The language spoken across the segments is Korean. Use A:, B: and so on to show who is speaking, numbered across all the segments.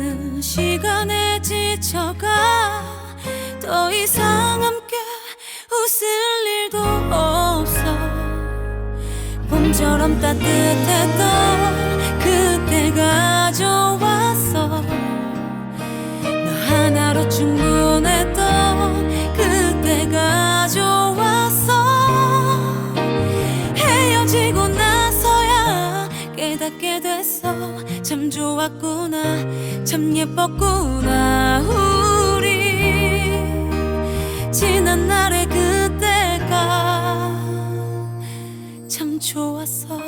A: 반복되는 시간에 지쳐가 더 이상 함께 웃을 일도 없어. 봄처럼 따뜻했던 깨닫게 됐어 참 좋았구나. 참 예뻤구나. 우리 지난 날의 그때가 참 좋았어.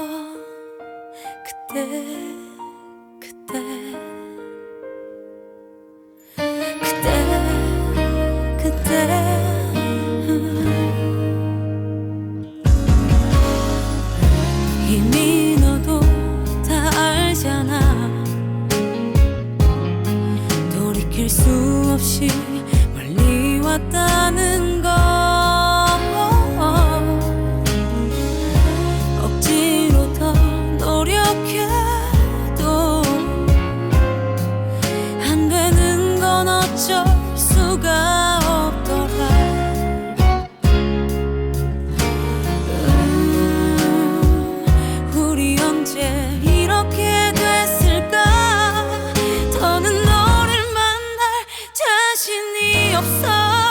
A: 그때 없이 멀리 왔다는 거. 억지로 더 노력해도 안 되는 건 어쩔 수가 없더라. 음, 우리 언제 이렇게 so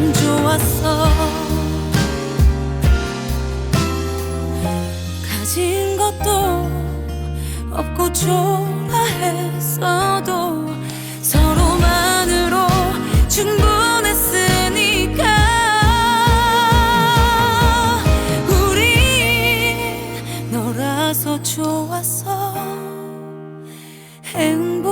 A: 참 좋았어. 가진 것도 없고 초라했어도 서로만으로 너라서 좋았어. 행복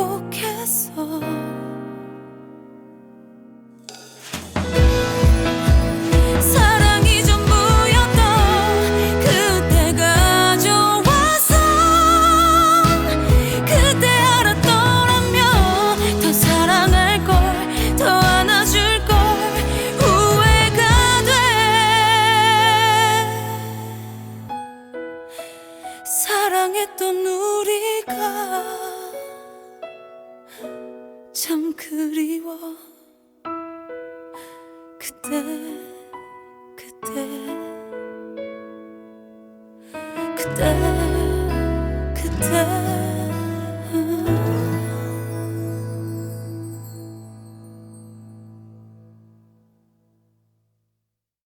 A: 참 그리워. 그때 그때. 그때 그때.